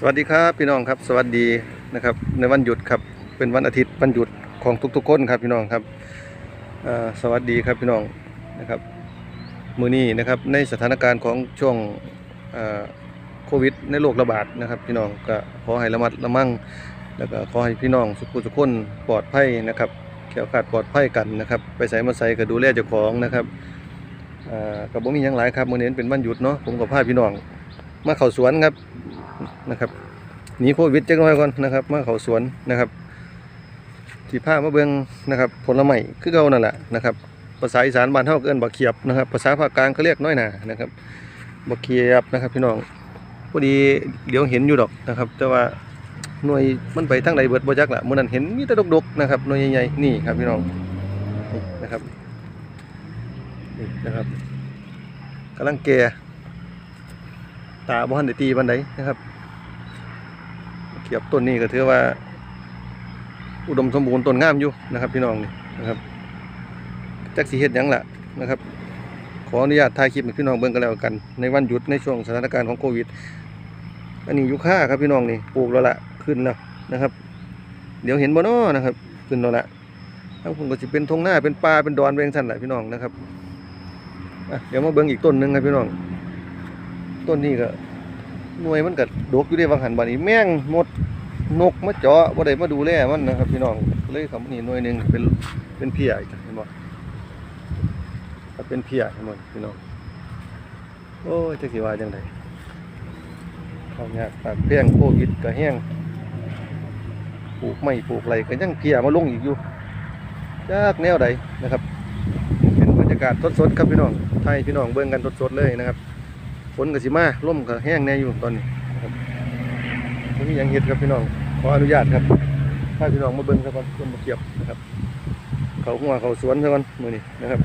สวัสดีครับพี่น้องครับสวัสดีนะครับในวันหยุดครับเป็นวันอาทิตย์วันหยุดของทุกๆคนครับพี่น้องครับสวัสดีครับพี่น้องนะครับมือนี้นะครับในสถานการณ์ของช่วงโควิดในโรคระบาดนะครับพี่น้องก็ขอให้ระมัดระวัง แล้วก็ขอให้พี่น้องสุขุสุขคนปลอดภัยนะครับแขวขาดปลอดภัยกันนะครับไปใส่มาใส่ก็ดูแลเจ้าของนะครับก็บ่มีหยังหลายครับมื้อนี้เป็นวันหยุดเนาะผมก็พาพี่น้องมาเข้าสวนครับ นะครับหนีโควิดจักหน่อยก่อนนะครับมาเขาสวนนะครับที่ผ้ามาเบิงนะครับผลไม้คือเก่านั่นแหละนะครับภาษาอีสานบ้านเฮาก็เอิ้นบักเขียบนะครับภาษาภาคกลางเขาเรียกน้อยหนานะครับบักเขียบนะครับพี่น้องพอดีเดี๋ยวเห็นอยู่ดอกนะครับ แต่ว่าหน่วยมันไปทางใดเบิดบ่จักละมื้อนั้นเห็นมีแต่ดกๆนะครับหน่วยใหญ่ๆนี่ครับพี่น้องนะครับนี่นะครับกำลังแก่ตาบ่ทันได้ตีบันไดนะครับ เทียบต้นนี้ก็ถือว่า อุดมสมบูรณ์ต้นงามอยู่นะครับ พี่น้องนี่นะครับจักสิเฮ็ดยังล่ะนะครับ ขออนุญาตถ่ายคลิปให้พี่น้องเบิ่งกันแล้วกัน ในวันหยุดในช่วงสถานการณ์ของโควิด อันนี้ยูคาครับพี่น้องนี่ปลูกแล้วละขึ้นแล้วนะครับ เดี๋ยวเห็นบ่น้อนะครับ ขึ้นแล้วละทั้งผมก็สิเป็นทงหน้าเป็นป่าเป็นดอนเป็นสันแหละพี่น้องนะครับเดี๋ยวมาเบิ่งอีกต้นหนึ่งครับพี่น้อง ต้นนี้ก็ หน่วยมันก็ดกอยู่ในวังหันบานี้แม่งหมดนกมาเจาะบ่ได้มาดูแลมันนะครับ พี่น้องเลยคำนี้หน่วยหนึ่งเป็นเป็นเพียอีกเห็นบ่ถ้าเป็นเพียเห็นบ่พี่น้องโอ้ยจักสิว่าจังไดข้าวยากปากแพงโควิดก็แห้งปลูกไม่ปลูกไรก็ยังเพียมาลงอีกอยู่จากแนวใดนะครับ เป็นบรรยากาศสดๆครับพี่น้องไทยพี่น้องเบิ่งกันสดๆเลยนะครับ นก็สิมาลมก็แห้งแน่อยู่ตอนนี้ครับบ่มีหยังเฮ็ดครับพี่น้องขออนุญาตครับถ้าพี่น้องมาเบิ่งซะก่อนต้นมะเขียบนะครับ เขาหัวเขาสวนซะก่อนมือนี้นะครับ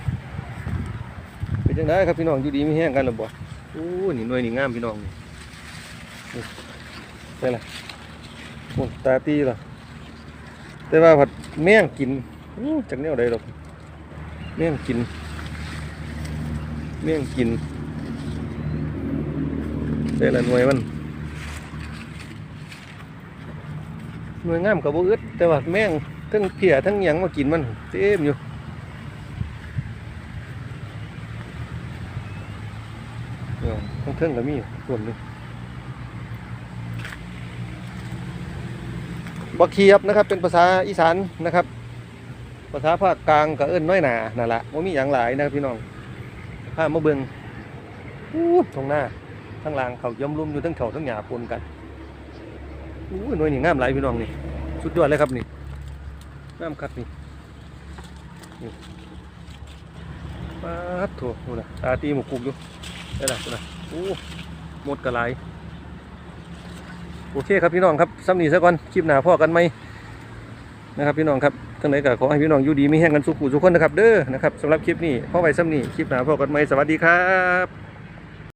เป็นจังไดครับพี่น้องอยู่ดีไมีแห้งกันหรือบ่โอ้นี่หน่วยนี่งามพี่น้องนี่นี่ใช่ละโอ้ตาตีละแต่ว่าผัดแม่งกินอู้จักแนวใดดอกแม่งกิน แม่งกิน แต่ละหน่วยมันหน่วยงามกับบ่อึดแต่ว่าแม่งทั้งเพียทั้งหยังมากินมันเต็มอยู่เออทั้งเทิงก็มีส่วนหนึ่งบักเขียบนะครับเป็นภาษาอีสานนะครับ ภาษาภาคกลางก็เอิ้นน้อยหนานั่นละว่ามีอย่างหลายนะครับพี่น้องพามาเบิ่งอู้ตรงหน้า ทั้งล่างเขาย่อมรุมอยู่ทั้งเขาทั้งหญ้าปนกันอู้ยหน่วยนี่งามหลายพี่น้องนี่สุดยอดเลยครับนี่งามคักนี่นี่ปาดโถดูนะตาตีหมูกุกอยู่ได้ละดูนะโอ้หมดกระไรโอเคครับพี่น้องครับซ้ำนี้ซะก่อนคลิปหน้าพ่อกันไหมนะครับพี่น้องครับทั้งไหนก็ขอให้พี่น้องอยู่ดีมีแห้งกันสุขุสุขคนนะครับเด้อนะครับสำหรับคลิปนี้พ่อไว้ซ้ำนี้คลิปหน้าพ่อกันไหมสวัสดีครับ